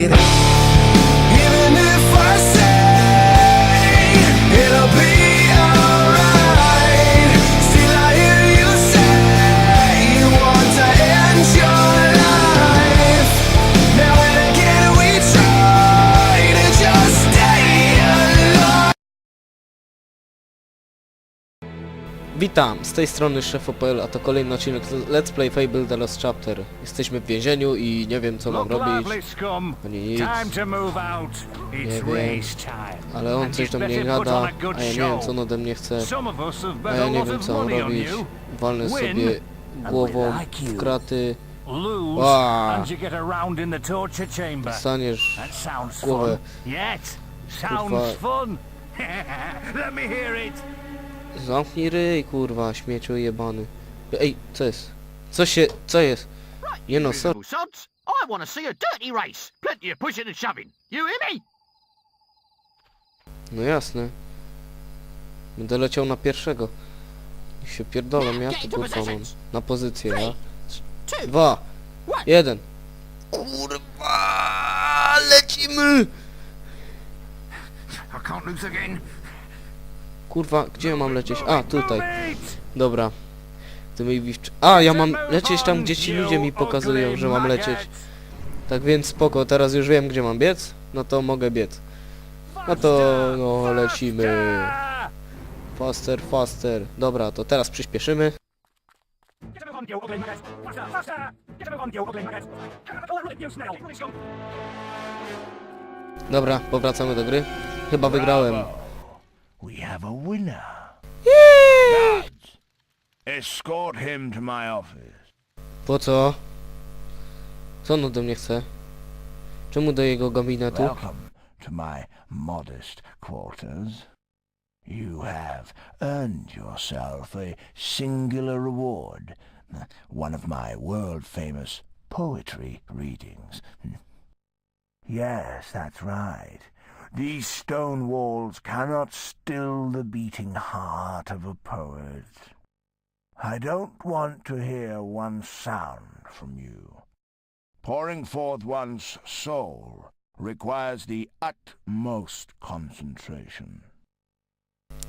Even Witam, z tej strony Szef.pl, a to kolejny odcinek Let's Play Fable The Lost Chapter. Jesteśmy w więzieniu i nie wiem co mam robić, ani nic. Nie wiem. ale on coś do mnie gada, a ja nie wiem co on ode mnie chce, a ja nie wiem co mam robić. Walnę sobie głową w kraty, Wow. dostaniesz głowę. Kurwa. Zamknij ryj, kurwa, śmieciu jebany. Ej, co jest? Co się, co jest? Nie no, sods. I want to see a dirty race. Plenty of pushing and shoving. You hear me? No jasne. Będę leciał na pierwszego. Niech się pierdolę, ja tu kurwa mam. Na pozycję, ja. Dwa. Jeden. Kurwa, lecimy! I can't lose again. Kurwa, gdzie ja mam lecieć? A, tutaj. Dobra. Ty mi wiwcz... A, ja mam lecieć tam, gdzie ci ludzie mi pokazują, że mam lecieć. Tak więc spoko, teraz już wiem, gdzie mam biec. No to mogę biec. No to, no, lecimy. Faster, faster. Dobra, to teraz przyspieszymy. Dobra, powracamy do gry. Chyba wygrałem. We have a winner. Guards, escort him to my office. Po co? Co on ode mnie chce? Czemu do jego gabinetu? Welcome to my modest quarters. You have earned yourself a singular reward. One of my world-famous poetry readings. Yes, that's right. These stone walls cannot still the beating heart of a poet. I don't want to hear one sound from you. Pouring forth one's soul requires the utmost concentration.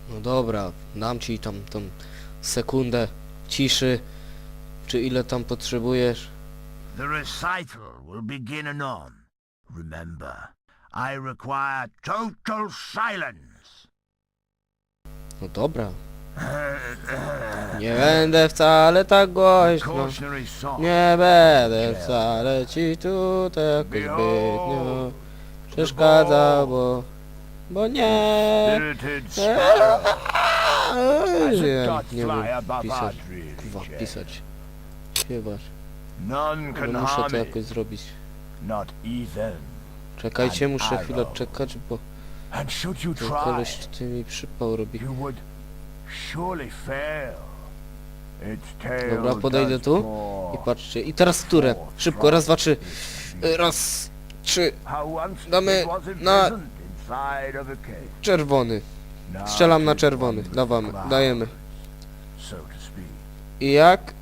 No dobra, dam ci tam tą sekundę ciszy. Czy ile tam potrzebujesz? The recital will begin anon. Remember, I require total silence. No dobra. Nie będę wcale tak głośno. Nie będę wcale ci tutaj jakoś zbytnio przeszkadzał, bo... Bo nie... Nie, nie wiem pisać. Kurwa, pisać. None Ale muszę to jakoś zrobić. not even. Czekajcie, muszę chwilę czekać, bo And should you ten try, koleś tutaj mi przypał robi. you would surely fail. Its tail Dobra, podejdę does tu more. i patrzcie. I teraz które? Szybko, raz, dwa, trzy. Y, Raz, trzy, How once Damy was na- imprisoned inside of a cage. czerwony. Now Strzelam na it czerwony. wanders Dawamy, dajemy. So to speak. I jak?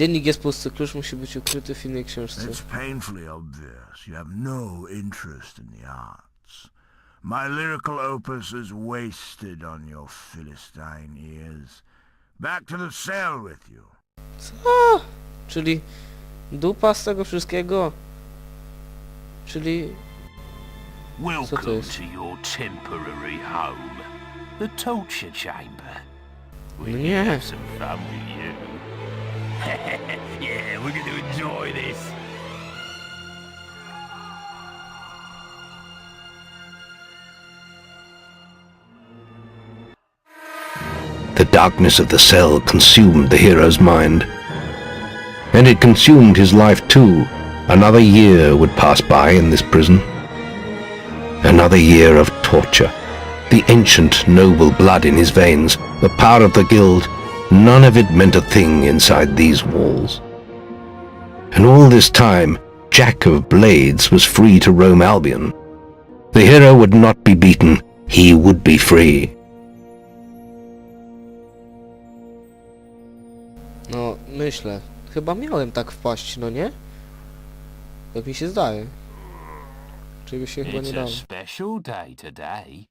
Dziennik jest pusty, klucz musi być ukryty w innej książce. It's painfully obvious you have no interest in the arts. My lyrical opus is wasted on your Philistine ears. Back to the cell with you. Co? Czyli dupa z tego wszystkiego? Czyli... Welcome jest? to your temporary home, the torture chamber. We No can nie. have some fun with you. yeah, we're to enjoy this. The darkness of the cell consumed the hero's mind. And it consumed his life too. Another year would pass by in this prison. Another year of torture. The ancient noble blood in his veins, the power of the guild, none of it meant a thing inside these walls. And all this time, Jack of Blades was free to roam Albion. The hero would not be beaten, he would be free. No, myślę. Chyba miałem tak wpaść, no nie? Tak mi się zdaje. Czegoś się chyba nie It's dało. a special day today.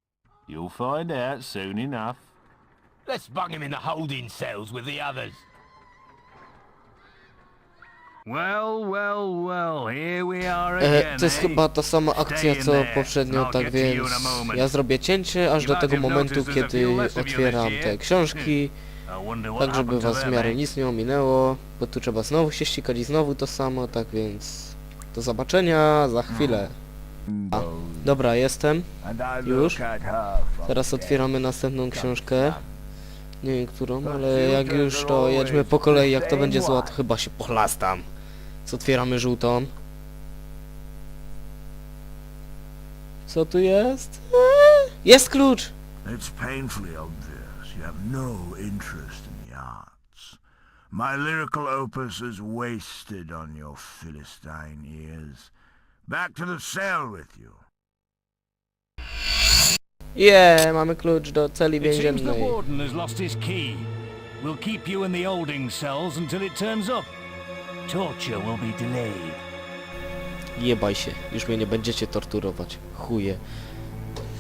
You'll find out soon enough. Let's bung him in the holding cells with the others. Well, well, well, here we are E, again, to jest eh? chyba ta sama akcja co poprzednio, tak więc ja zrobię cięcie aż do tego momentu, kiedy otwieram te książki, what tak żeby was w miarę eh? nic nie ominęło, bo tu trzeba znowu się ścigać i znowu to samo, tak więc do zobaczenia za chwilę. A, dobra, jestem. Już? Teraz otwieramy następną książkę. Nie wiem którą, ale jak już to jedźmy po kolei, jak to będzie zła, to chyba się pochlastam. Co otwieramy żółtą. Co tu jest? Eee, Jest klucz! It's painfully obvious you have no interest in the arts. My lyrical opus is wasted on your Philistine ears. Back to the cell with you. Je, mamy klucz do celi It seems the więziennej. warden has lost his key. We'll keep you in the holding cells until it turns up. Torture will be delayed. Jebaj się, już mnie nie będziecie torturować. Chuje.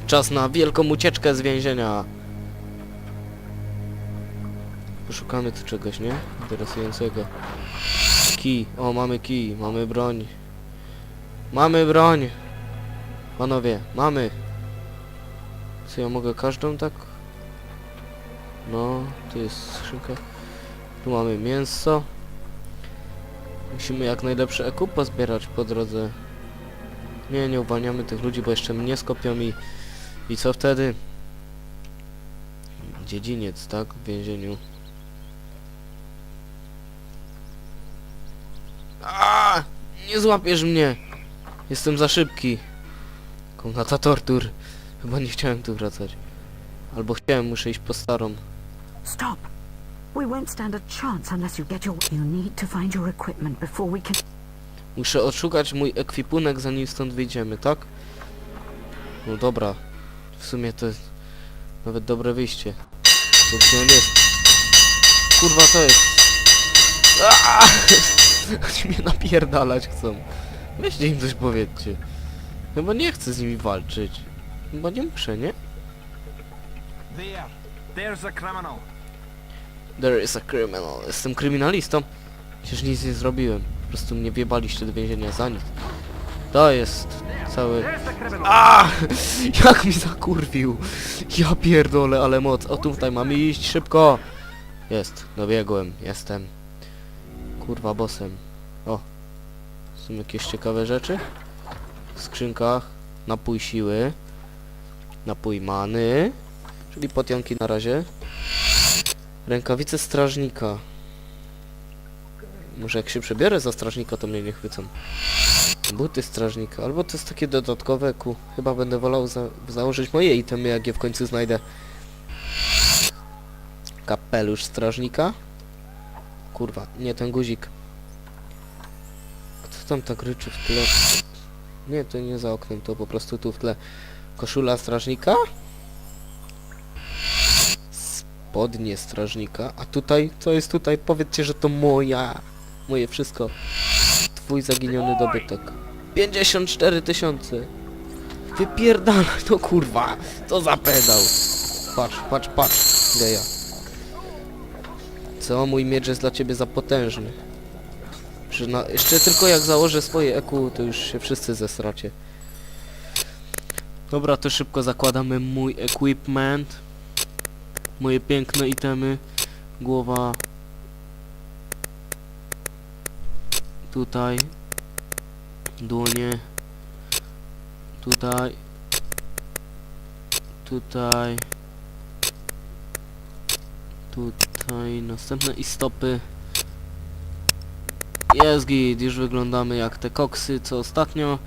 Czas na wielką ucieczkę z więzienia. Poszukamy tu czegoś, nie? Interesującego. Kij. O, mamy kij. Mamy broń. Mamy broń! Panowie, mamy! Co ja mogę każdą tak? No, tu jest skrzynka. Tu mamy mięso. Musimy jak najlepsze EQ pozbierać po drodze. Nie, nie uwalniamy tych ludzi, bo jeszcze mnie skopią i... I co wtedy? Dziedziniec, tak? W więzieniu. A! Nie złapiesz mnie! Jestem za szybki. Komnata tortur. Chyba nie chciałem tu wracać. Albo chciałem, muszę iść po starą. Stop. We won't stand a chance unless you get your... You need to find your equipment before we can... Muszę odszukać mój ekwipunek zanim stąd wyjdziemy, tak? No dobra. W sumie to jest nawet dobre wyjście. To gdzie on jest? Kurwa, co jest? Aaaa! Oni mnie napierdalać chcą. Weźcie im coś powiedzcie. Chyba nie chcę z nimi walczyć. Chyba nie muszę, nie? There. There's the criminal. There is a criminal. Jestem kryminalistą. Przecież nic nie zrobiłem. Po prostu mnie wjebaliście do więzienia za nic. To jest cały... A! Jak mi zakurwił! Ja pierdolę, ale moc. O tutaj mamy iść szybko! Jest, dobiegłem, jestem. Kurwa bossem. O. Są jakieś ciekawe rzeczy? W skrzynkach. Napój siły. Napój many. Czyli potionki na razie. Rękawice strażnika. Może jak się przebiorę za strażnika, to mnie nie chwycą. Buty strażnika, albo to jest takie dodatkowe ku. Chyba będę wolał za założyć moje itemy, jak je w końcu znajdę. Kapelusz strażnika. Kurwa, nie ten guzik. Kto tam tak ryczy w tle? Nie, to nie za oknem, to po prostu tu w tle. Koszula strażnika? Spodnie strażnika. A tutaj, co jest tutaj? Powiedzcie, że to moja. Moje wszystko. Twój zaginiony dobytek. 54 tysiące. Wypierdalaj, no kurwa. Co za pedał. Patrz, patrz, patrz. Geja. Co, mój miecz jest dla ciebie za potężny. Przyna jeszcze tylko jak założę swoje EQ, to już się wszyscy zesracie. Dobra, to szybko zakładamy mój equipment. Moje piękne itemy. Głowa. Tutaj. Dłonie. Tutaj. Tutaj. Tutaj. Następne i stopy. Jest git, już wyglądamy jak te koksy co ostatnio.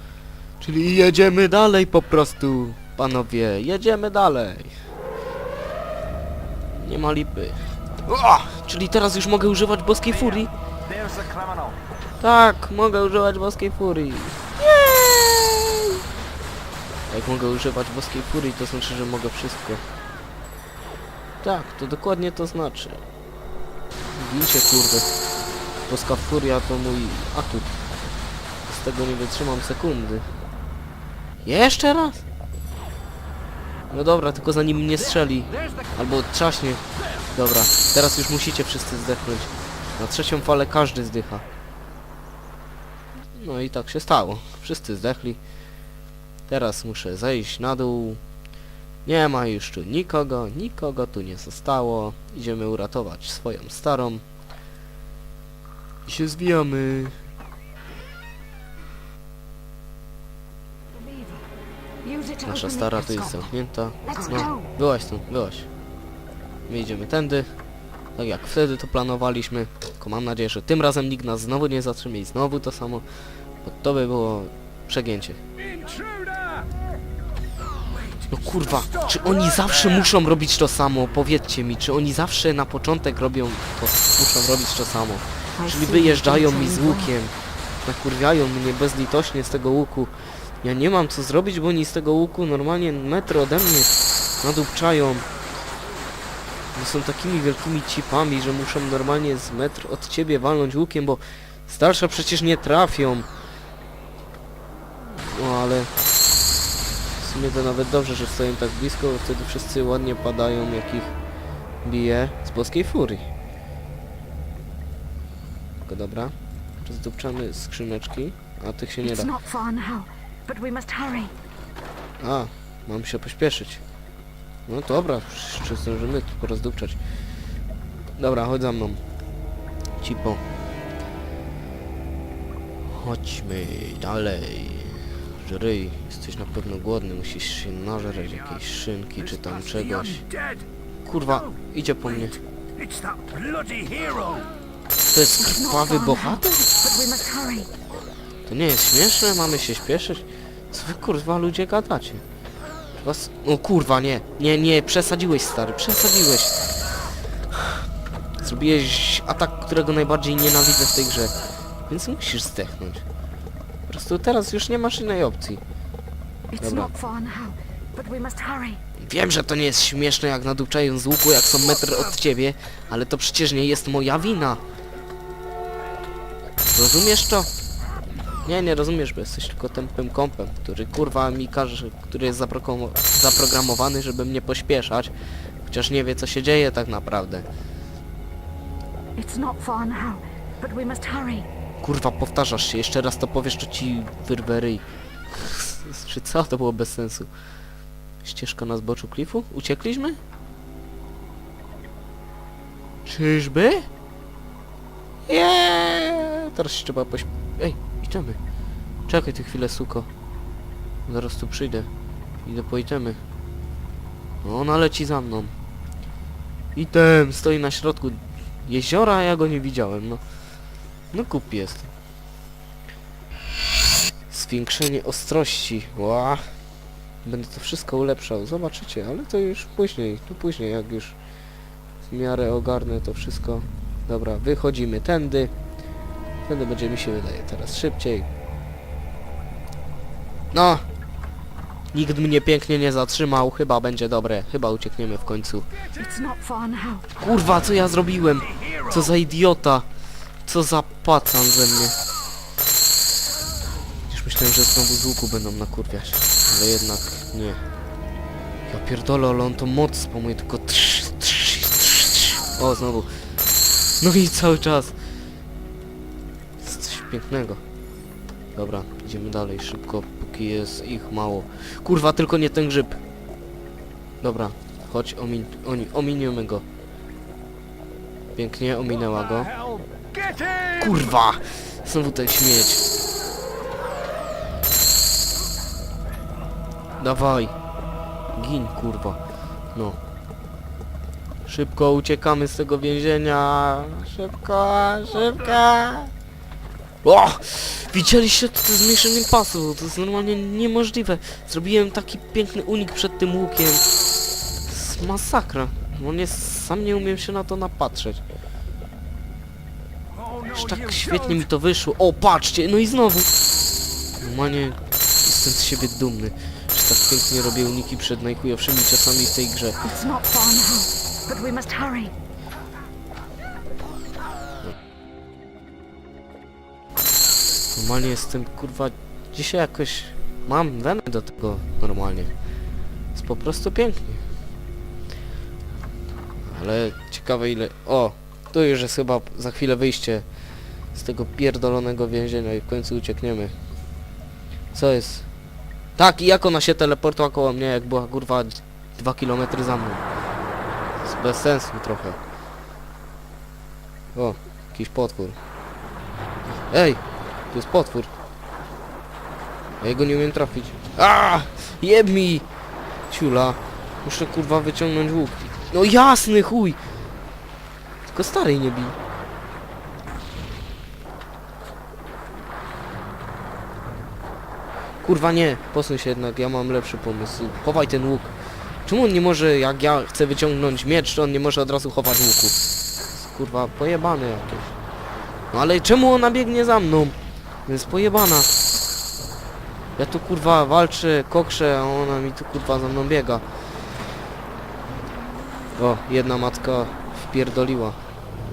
Czyli jedziemy dalej po prostu. Panowie, jedziemy dalej. Nie ma lipy. O! Czyli teraz już mogę używać boskiej furii? Tak, mogę używać boskiej furii. Jak mogę używać boskiej furii, to znaczy, że mogę wszystko. Tak, to dokładnie to znaczy. Gincie kurde. Boska furia to mój atut. tego nie wytrzymam sekundy. Jeszcze raz? No dobra, tylko zanim mnie strzeli. Albo trzaśnie. Dobra, teraz już musicie wszyscy zdechnąć. Na trzecią falę każdy zdycha. No i tak się stało. Wszyscy zdechli. Teraz muszę zejść na dół. Nie ma już tu nikogo, nikogo tu nie zostało. Idziemy uratować swoją starą. I się zwijamy. Nasza stara tu jest zamknięta. No, byłaś tu, byłaś. My idziemy tędy. Tak jak wtedy to planowaliśmy. Tylko mam nadzieję, że tym razem nikt nas znowu nie zatrzyma i znowu to samo. Bo to by było przegięcie. No kurwa, czy oni zawsze muszą robić to samo? Powiedzcie mi, czy oni zawsze na początek robią to, muszą robić to samo? Czyli wyjeżdżają mi z łukiem, nakurwiają mnie bezlitośnie z tego łuku. Ja nie mam co zrobić, bo oni z tego łuku normalnie metr ode mnie nadupczają. Oni są takimi wielkimi cipami, że muszą normalnie z metr od ciebie walnąć łukiem, bo starsza przecież nie trafią. No ale... W sumie to nawet dobrze, że stoją tak blisko, bo wtedy wszyscy ładnie padają, jak ich bije z boskiej furii. Tylko dobra. Rozdupczamy skrzyneczki, a tych się nie da. But we must hurry. A, mam się pośpieszyć. No dobra, jeszcze zdążymy tylko rozdupczać. Dobra, chodź za mną. Cipo. Chodźmy dalej. Żryj, jesteś na pewno głodny, musisz się nażreć jakiejś szynki czy tam czegoś. Kurwa, idzie po mnie. To jest krwawy bohater? To nie jest śmieszne, mamy się śpieszyć. Co wy kurwa ludzie gadacie? Was... O kurwa, nie, nie, nie, przesadziłeś stary, przesadziłeś. Zrobiłeś atak, którego najbardziej nienawidzę w tej grze. Więc musisz zdechnąć. Po prostu teraz już nie masz innej opcji. Dobra. Wiem, że to nie jest śmieszne jak nadupczają z łuku, jak są metr od ciebie, ale to przecież nie jest moja wina. Rozumiesz to? Nie, nie rozumiesz, bo jesteś tylko tępym kompem, który kurwa mi każe, który jest zaprogramowany, żeby mnie pośpieszać, chociaż nie wie co się dzieje tak naprawdę. Kurwa, powtarzasz się, jeszcze raz to powiesz, to ci wyrwę ryj. Czy co? To było bez sensu. Ścieżka na zboczu klifu? Uciekliśmy? Czyżby? Jeee! Teraz się trzeba pośp... Ej, idziemy. Czekaj ty chwilę, suko. Zaraz tu przyjdę. Idę po ona leci za mną. Item stoi na środku jeziora, a ja go nie widziałem, no. No kup jest. Zwiększenie ostrości. Ła. Będę to wszystko ulepszał. Zobaczycie, ale to już później. To później, jak już w miarę ogarnę to wszystko. Dobra, wychodzimy tędy. Tędy będzie mi się wydaje teraz szybciej. No. Nikt mnie pięknie nie zatrzymał. Chyba będzie dobre. Chyba uciekniemy w końcu. Kurwa, co ja zrobiłem? Co za idiota? Co za pacan ze mnie? Już myślałem, że znowu z łuku będą nakurwiać. Ale jednak nie. Ja pierdolę, ale on to moc spamuje tylko trz, trz, trz, trz. O, znowu. No i cały czas. Pięknego. Dobra, idziemy dalej szybko, póki jest ich mało. Kurwa, tylko nie ten grzyb. Dobra, chodź, omin, oni, ominiemy go. Pięknie, ominęła go. Kurwa! Znowu ten śmieć. Dawaj. Gin, kurwa. No. Szybko uciekamy z tego więzienia. Szybko, szybko. O! Widzieliście to, to zmniejszenie pasu. To jest normalnie niemożliwe. Zrobiłem taki piękny unik przed tym łukiem. Masakra. No nie, sam nie umiem się na to napatrzeć. Już tak świetnie mi to wyszło. O, patrzcie, no i znowu. Normalnie jestem z siebie dumny, że tak pięknie robię uniki przed najchujowszymi czasami w tej grze. Normalnie jestem kurwa dzisiaj jakoś mam wenę do tego normalnie. Jest po prostu pięknie. Ale ciekawe ile... O! Tu już jest chyba za chwilę wyjście z tego pierdolonego więzienia i w końcu uciekniemy. Co jest? Tak, i jak ona się teleportowała koło mnie, jak była kurwa 2 km za mną. Jest bez sensu trochę. O, jakiś potwór. Ej, tu jest potwór. A jego nie umiem trafić. A! Jeb mi! Ciula. Muszę kurwa wyciągnąć łuk. No jasny chuj! Tylko stary nie bij. Kurwa nie, posuń się jednak, ja mam lepszy pomysł. Chowaj ten łuk. Czemu on nie może, jak ja chcę wyciągnąć miecz, to on nie może od razu chować łuku? Kurwa, pojebane jakieś. No ale czemu ona biegnie za mną? Jest pojebana. Ja tu kurwa walczę, kokrzę, a ona mi tu kurwa za mną biega. O, jedna matka wpierdoliła.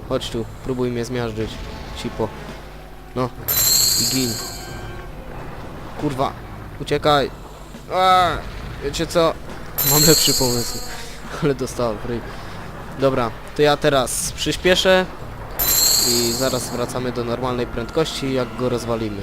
Chodź tu, próbuj mnie zmiażdżyć. Cipo. No. I gin. Kurwa. Uciekaj. A, wiecie co? Mam lepszy pomysł. Ale dostałem ryj. Dobra, to ja teraz przyspieszę i zaraz wracamy do normalnej prędkości, jak go rozwalimy.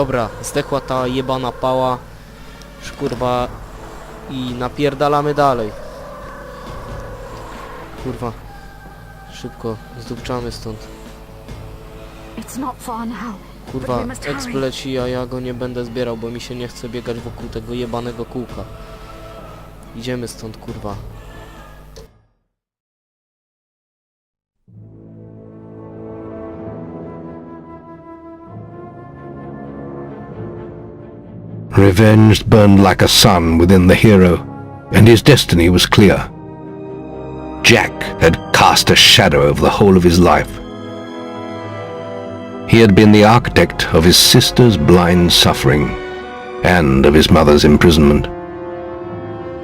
Dobra, zdechła ta jebana pała. Szkurwa. I napierdalamy dalej. Kurwa. Szybko, zdupczamy stąd. Kurwa, exp leci, a ja go nie będę zbierał, bo mi się nie chce biegać wokół tego jebanego kółka. Idziemy stąd, kurwa. Revenge burned like a sun within the hero, and his destiny was clear. Jack had cast a shadow over the whole of his life. He had been the architect of his sister's blind suffering and of his mother's imprisonment.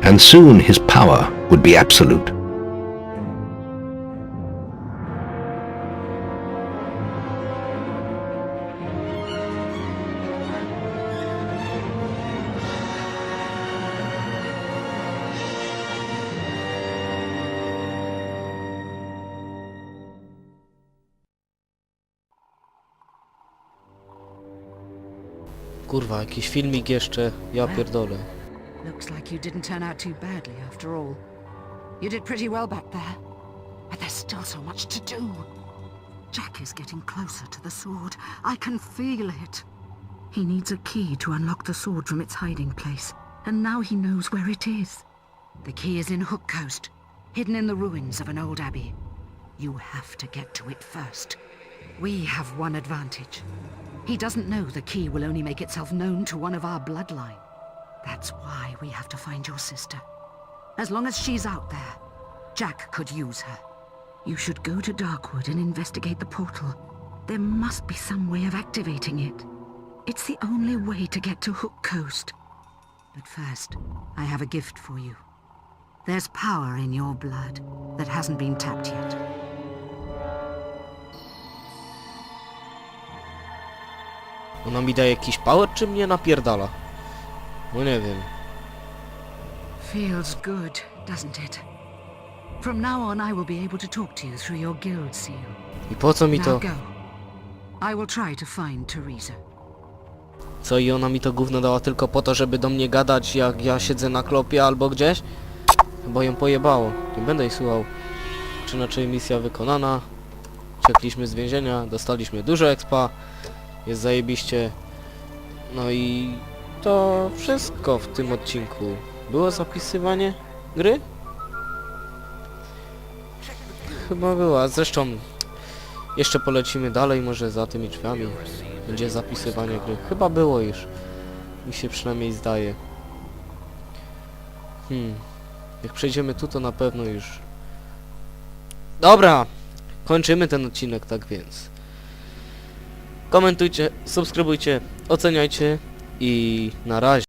And soon his power would be absolute. Kurwa, jakiś filmik jeszcze, ja pierdolę. Looks like you didn't turn out too badly after all. You did pretty well back there. But there's still so much to do. Jack is getting closer to the sword. I can feel it. He needs a key to unlock the sword from its hiding place. And now he knows where it is. The key is in Hook Coast, hidden in the ruins of an old abbey. You have to get to it first. We have one advantage. He doesn't know the key will only make itself known to one of our bloodline. That's why we have to find your sister. As long as she's out there, Jack could use her. You should go to Darkwood and investigate the portal. There must be some way of activating it. It's the only way to get to Hook Coast. But first, I have a gift for you. There's power in your blood that hasn't been tapped yet. Ona mi daje jakiś power, czy mnie napierdala? No nie wiem. Feels good, doesn't it? From now on, I will be able to talk to you through your guild seal. I po co mi now to? go. I will try to find Teresa. Co i ona mi to gówno dała tylko po to, żeby do mnie gadać jak ja siedzę na klopie albo gdzieś? Bo ją pojebało. Nie będę jej słuchał. Czy inaczej misja wykonana. Uciekliśmy z więzienia, dostaliśmy dużo expa. Jest zajebiście. No i to wszystko w tym odcinku. Było zapisywanie gry? Chyba była. Zresztą jeszcze polecimy dalej, może za tymi drzwiami. Będzie zapisywanie gry. Chyba było już. Mi się przynajmniej zdaje. Hmm. Jak przejdziemy tu, to na pewno już... Dobra! Kończymy ten odcinek, tak więc. Komentujcie, subskrybujcie, oceniajcie i na razie.